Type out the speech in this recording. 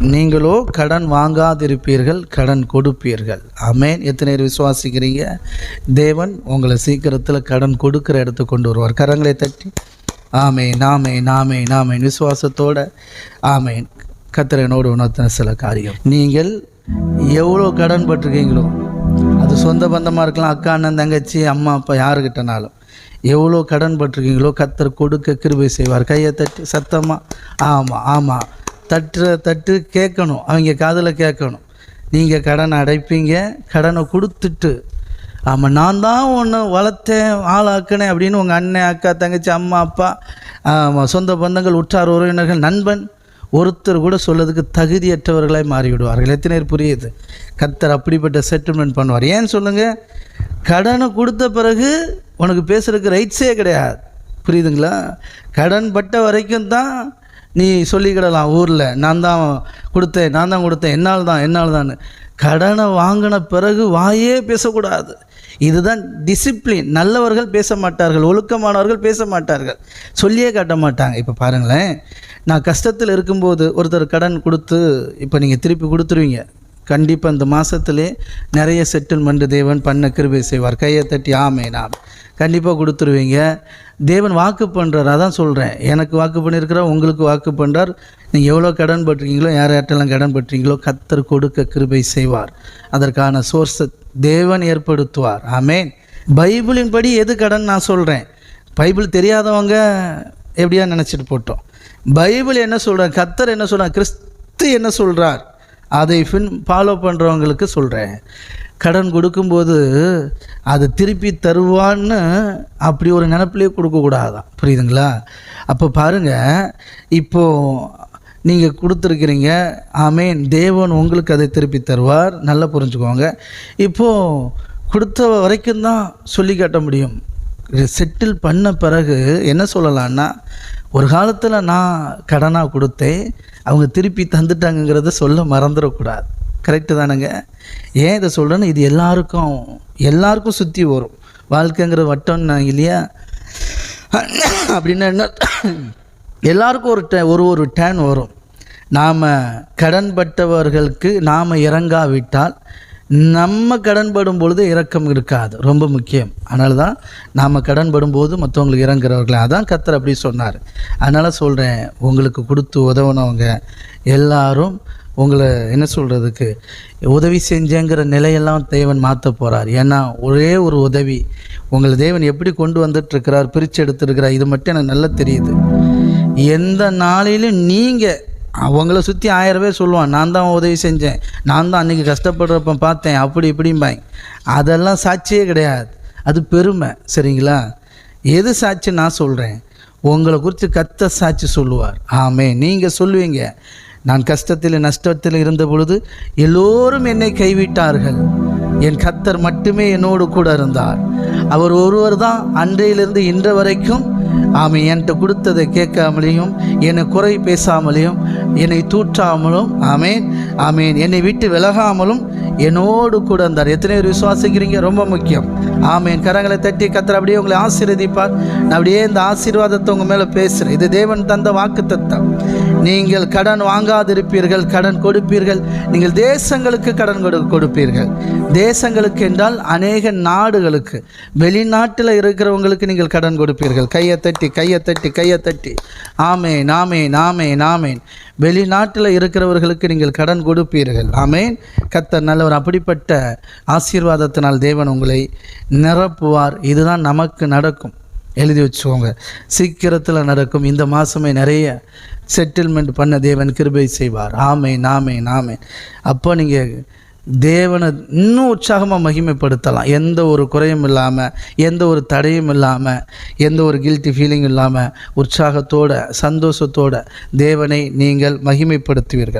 நீங்களோ கடன் வாங்காதிருப்பீர்கள் கடன் கொடுப்பீர்கள். அமேன் எத்தனை பேர் விசுவாசிக்கிறீங்க? தேவன் உங்களை சீக்கிரத்தில் கடன் கொடுக்குற இடத்துக்கு கொண்டு வருவார். கரங்களை தட்டி. ஆமே நாமே நாமே நாமே விசுவாசத்தோட. ஆமேன். கத்திரனோடு உணர்த்தின சில காரியம். நீங்கள் எவ்வளோ கடன் பட்டிருக்கீங்களோ அது சொந்த பந்தமாக இருக்கலாம் அக்கா அண்ணன் தங்கச்சி அம்மா அப்பா யாருக்கிட்டனாலும். எவ்வளோ கடன் பட்டிருக்கீங்களோ கத்தர் கொடுக்க கிருபை செய்வார். கையை தட்டி சத்தமாக ஆமாம் ஆமாம் தட்டு தட்டு கேட்கணும். அவங்க காதில் கேட்கணும். நீங்கள் கடனை அடைப்பீங்க. கடனை கொடுத்துட்டு ஆமாம் நான் தான் ஒன்று வளர்த்தேன் ஆளாக்கினேன் அப்படின்னு உங்கள் அண்ணன் அக்கா தங்கச்சி அம்மா அப்பா ஆமாம் சொந்த பந்தங்கள் உற்றார் உறவினர்கள் நண்பன் ஒருத்தர் கூட சொல்லதுக்கு தகுதியற்றவர்களாய் மாறிவிடுவார்கள். எத்தனை பேர் புரியுது? கத்தர் அப்படிப்பட்ட செட்டில்மெண்ட் பண்ணுவார். ஏன் சொல்லுங்கள் கடனை கொடுத்த பிறகு உனக்கு பேசுகிறதுக்கு ரைட்ஸே கிடையாது. புரியுதுங்களா? கடன் பட்ட வரைக்கும் தான் நீ சொல்லிக்கிடலாம் ஊரில். நான் தான் கொடுத்தேன் நான் தான் கொடுத்தேன். என்னால் தான் என்னால் தான் கடனை வாங்கின பிறகு வாயே பேசக்கூடாது. இதுதான் டிசிப்ளின் நல்லவர்கள் பேச மாட்டார்கள் ஒழுக்கமானவர்கள் பேச மாட்டார்கள். சொல்லியே காட்ட மாட்டாங்க. இப்போ பாருங்களேன் நான் கஷ்டத்தில் இருக்கும்போது ஒருத்தர் கடன் கொடுத்து இப்போ நீங்கள் திருப்பி கொடுத்துருவீங்க. கண்டிப்பாக இந்த மாதத்துலேயே நிறைய செட்டில்மெண்ட் தேவன் பண்ண கிருபை செய்வார். கையை தட்டி ஆமே நான் கண்டிப்பாக கொடுத்துருவீங்க. தேவன் வாக்கு பண்ணுறார் அதான் சொல்கிறேன் எனக்கு வாக்கு பண்ணியிருக்கிறார் உங்களுக்கு வாக்கு பண்ணுறார் நீங்கள் எவ்வளோ கடன் பட்டிருக்கீங்களோ யார் யார்ட்டெல்லாம் கடன் பட்டுறீங்களோ கத்தர் கொடுக்க கிருபை செய்வார். அதற்கான சோர்ஸை தேவன் ஏற்படுத்துவார். ஆமேன். பைபிளின் படி எது கடன் நான் சொல்கிறேன் பைபிள் தெரியாதவங்க எப்படியா நினச்சிட்டு போட்டோம். பைபிள் என்ன சொல்கிறார் கத்தர் என்ன சொல்கிறார் கிறிஸ்து என்ன சொல்கிறார் அதை ஃபின் ஃபாலோ பண்ணுறவங்களுக்கு சொல்கிறேன் கடன் கொடுக்கும்போது அதை திருப்பி தருவான்னு அப்படி ஒரு நினப்பிலே கொடுக்கக்கூடாதான் புரியுதுங்களா? அப்போ பாருங்கள் இப்போது நீங்கள் கொடுத்துருக்கிறீங்க ஆமேன் தேவன் உங்களுக்கு அதை திருப்பி தருவார். நல்லா புரிஞ்சுக்கோங்க. இப்போது கொடுத்த வரைக்கும் தான் சொல்லி காட்ட முடியும். செட்டில் பண்ண பிறகு என்ன சொல்லலான்னா ஒரு காலத்தில் நான் கடனாக கொடுத்தேன் அவங்க திருப்பி தந்துட்டாங்கங்கிறத சொல்ல மறந்துடக்கூடாது கரெக்டு தானுங்க? ஏன் இதை சொல்கிறேன்னு இது எல்லாருக்கும் எல்லாருக்கும் சுற்றி வரும். வாழ்க்கைங்கிற வட்டம்னா இல்லையா? அப்படின்னா என்ன? எல்லாருக்கும் ஒரு டே ஒரு ஒரு டேன் வரும். நாம் கடன்பட்டவர்களுக்கு நாம் இறங்காவிட்டால் நம்ம கடன்படும் பொழுது இரக்கம் இருக்காது. ரொம்ப முக்கியம். அதனால தான் நாம் கடன்படும் போது மற்றவங்களுக்கு இறங்குறவர்கள். அதான் கத்தர் அப்படி சொன்னார். அதனால் சொல்கிறேன் உங்களுக்கு கொடுத்து உதவுனவங்க எல்லாரும் உங்களை என்ன சொல்கிறதுக்கு உதவி செஞ்சேங்கிற நிலையெல்லாம் தேவன் மாற்ற போகிறார் ஏன்னா ஒரே ஒரு உதவி. உங்களை தேவன் எப்படி கொண்டு வந்துட்டுருக்கிறார் பிரித்து எடுத்துருக்கிறார் இது மட்டும் எனக்கு நல்லா தெரியுது. எந்த நாளிலும் நீங்கள் அவங்கள சுற்றி ஆயிரம் பேர் சொல்லுவான் நான் தான் உதவி செஞ்சேன். நான் தான் அன்றைக்கி கஷ்டப்படுறப்ப பார்த்தேன். அப்படி இப்படிம்பாய் அதெல்லாம் சாட்சியே கிடையாது. அது பெருமை சரிங்களா? எது சாட்சி நான் சொல்கிறேன் உங்களை குறித்து கத்த சாட்சி சொல்லுவார். ஆமே நீங்கள் சொல்லுவீங்க. நான் கஷ்டத்தில் நஷ்டத்தில் இருந்த பொழுது எல்லோரும் என்னை கைவிட்டார்கள். என் கத்தர் மட்டுமே என்னோடு கூட இருந்தார். அவர் ஒருவர் தான் அன்றையிலிருந்து இன்று வரைக்கும் ஆமை என்கிட்ட கொடுத்ததை கேட்காமலேயும் என்னை குறை பேசாமலேயும் என்னை தூற்றாமலும் ஆமேன் ஆமேன். என்னை விட்டு விலகாமலும் என்னோடு கூட இருந்தார். எத்தனை பேர் விசுவாசிக்கிறீங்க? ரொம்ப முக்கியம். ஆமேன். கரங்களை தட்டி கத்தர் அப்படியே உங்களை ஆசீர்வதிப்பார். நான் அப்படியே இந்த ஆசீர்வாதத்தை உங்கள் மேலே பேசுகிறேன் இது தேவன் தந்த வாக்கு தத்தம் நீங்கள் கடன் வாங்காதிருப்பீர்கள் கடன் கொடுப்பீர்கள். நீங்கள் தேசங்களுக்கு கடன் கொடு கொடுப்பீர்கள். தேசங்களுக்கு என்றால் அநேக நாடுகளுக்கு. வெளிநாட்டில் இருக்கிறவங்களுக்கு நீங்கள் கடன் கொடுப்பீர்கள். கையை தட்டி கையை தட்டி கையை தட்டி. ஆமே நாமே நாமே நாமேன் வெளிநாட்டில் இருக்கிறவர்களுக்கு நீங்கள் கடன் கொடுப்பீர்கள். ஆமேன். கத்தர் நல்லவர் அப்படிப்பட்ட ஆசீர்வாதத்தினால் தேவன் உங்களை நிரப்புவார். இதுதான் நமக்கு நடக்கும். எழுதி வச்சுக்கோங்க. சீக்கிரத்தில் நடக்கும். இந்த மாதமே நிறைய செட்டில்மெண்ட் பண்ண தேவன் கிருபை செய்வார். ஆமே நாமே நாமே அப்போ நீங்கள் தேவனை இன்னும் உற்சாகமாக மகிமைப்படுத்தலாம். எந்த ஒரு குறையும் இல்லாமல் எந்த ஒரு தடையும் இல்லாமல் எந்த ஒரு கில்ட்டி ஃபீலிங் இல்லாமல் உற்சாகத்தோட சந்தோஷத்தோட தேவனை நீங்கள் மகிமைப்படுத்துவீர்கள்.